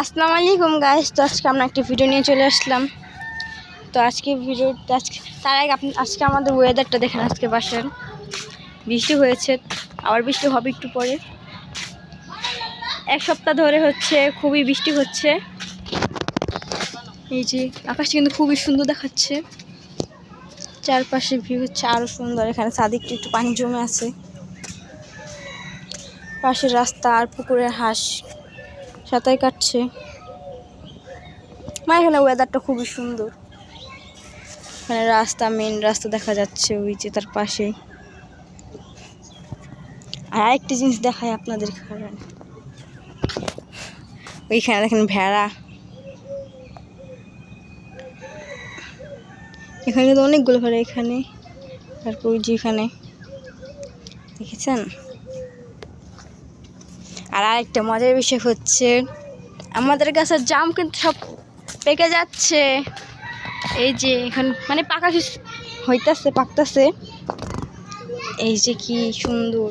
আসসালামু আলাইকুম গাইস তো আজকে আমরা একটা ভিডিও নিয়ে চলে আসলাম। তো আজকে ভিডিও আজকে তার আগে আপনি আজকে আমাদের ওয়েদারটা দেখেন, আজকে বাসার বৃষ্টি হয়েছে, আবার বৃষ্টি হবে একটু পরে। এক সপ্তাহ ধরে হচ্ছে, খুবই বৃষ্টি হচ্ছে। এই যে, আকাশটা কিন্তু খুবই সুন্দর দেখাচ্ছে। চারপাশে ভিউ হচ্ছে আরও সুন্দর। এখানে চাদিকটা একটু পানি জমে আছে। পাশের রাস্তা আর পুকুরের হাঁস সাঁতার কাটছে। মানে এখানে ওয়েদারটা খুবই সুন্দর। এখানে রাস্তা মেন রাস্তা দেখা যাচ্ছে ওই যে তার পাশেই আর আরেকটি জিনিস দেখায় আপনাদের কারণে। ওইখানে দেখেন ভেড়া। এখানে তো অনেকগুলো ভেড়া এখানে। তারপর ওই যে এখানে। দেখেছেন? আর আরেকটা মজার বিষয় হচ্ছে, আমাদের গাছের জাম কিন্তু সব পেকে যাচ্ছে। এই যে এখন মানে পাকা হইতেছে, পাকতাছে। এই যে কি সুন্দর।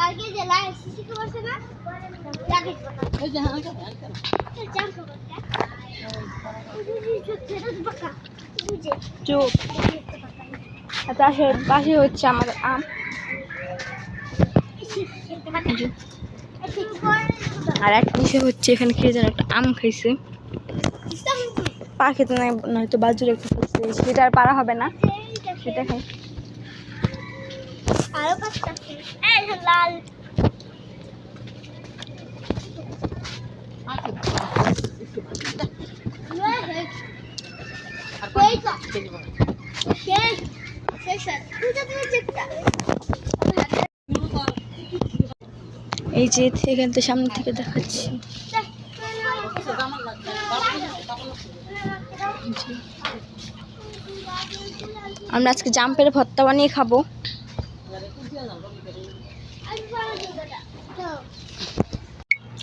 কালকে কি না লাগে জাম খবরটা বুঝে চুপ আর পাশে পাশে হচ্ছে আমাদের আম। আর এক পাশে হচ্ছে এখানে খেয়ে যেন একটা আম খাইছে। পা খেতে নাই নয়তো বাজুর একটা সেটা আর পারা হবে না। সেটা খাই। আরও এই যে এখান থেকে সামনে থেকে দেখাচ্ছি। আমরা আজকে জাম্পের ভর্তা বানিয়ে খাব।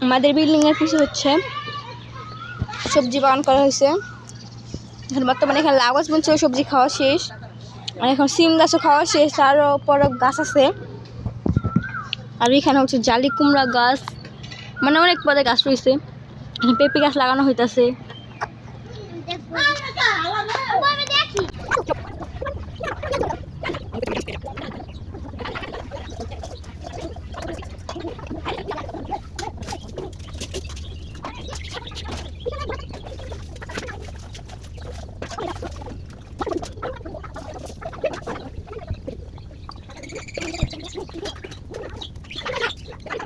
আমাদের বিল্ডিং এর পিছু হচ্ছে সবজি বাগান করা হয়েছে। এখন বর্তমানে এখানে লাউ গাছ বলছে, সবজি খাওয়া শেষ। আর এখন সিম গাছও খাওয়া শেষ আরও পরে গাছ আছে। আর এখানে হচ্ছে জালি কুমড়া গাছ মানে অনেক পদে গাছ রয়েছে। পেঁপে গাছ লাগানো হইতাছে।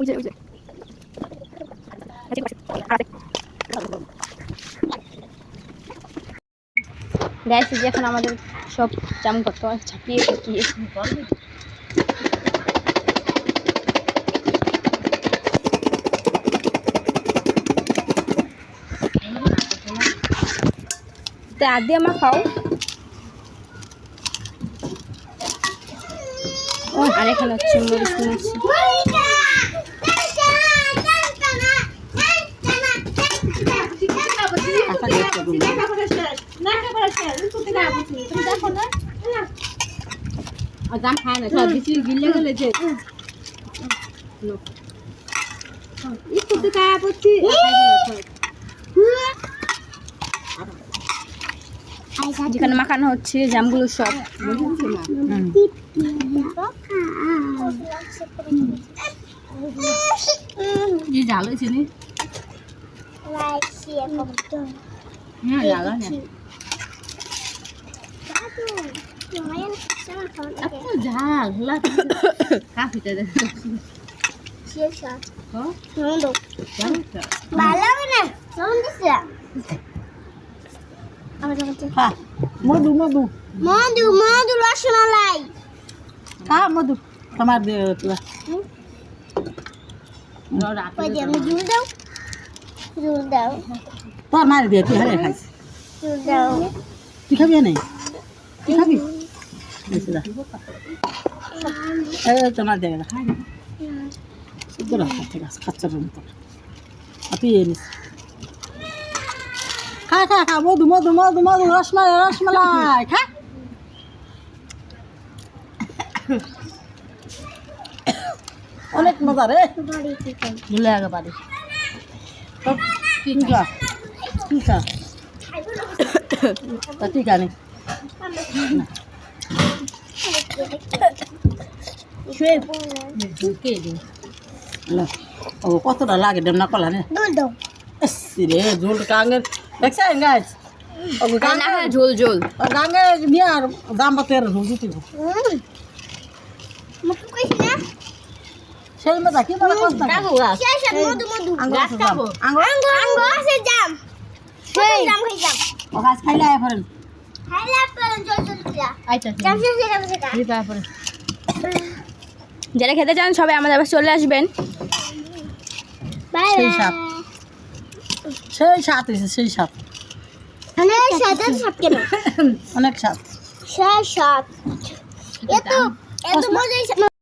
ওই ওই যে। এখন আমাদের সব জাম ছাপিয়ে ছাপিয়ে দিয়ে আমার খাও। আর এখানে হচ্ছে জাম খায় না সব বেশি গিলে গেলে যে একটু তো খায় পড়ছি যেখানে মাখানো হচ্ছে জামগুলো সব। জাল হয়েছে নি হ্যাঁ জাল না ফিতে দে মধু মধু মধু মধু রসমালাই খা মধু তোমার দিয়ে দাও। জুল দাও তোর মারি দিয়ে তুই হারে খাইস জুল দাও তুই খাবি না তুই খাবি? তোমার রাখা ঠিক আছে খাচ্চার মতো তুই এনিস খা খা খা মধু মধু মধু মধু রসমালাই রসমালাই খা। অনেক মজা রে। বাড়ি। ঠিক আছে ঠিক আছে তা ঠিক ও কতটা লাগে দেম না কলা নে? রে ঝোল কাঙ্গের দেখছেন গাছ ঝোল ঝোল। গাঙ্গে বিয়ার দাম বাতের ঝোল দিতে সেই মজা কি বলে কষ্ট শেষ আর মধু মধু। আঙ্গুর খাব আঙ্গুর? আঙ্গুর আছে জাম। সেই। জাম খাই জাম। ও গাছ খাইলে আয় লাভ করেন জল জল দিয়া। আইতা জাম গেছে ফরেন যারা খেতে চান সবাই আমাদের আবার চলে আসবেন। সেই সাপ। সেই সাত হয়েছে সেই সাত মানে সাদা সাপ কেন? অনেক সাত শেষ সাপ। এত এত মজা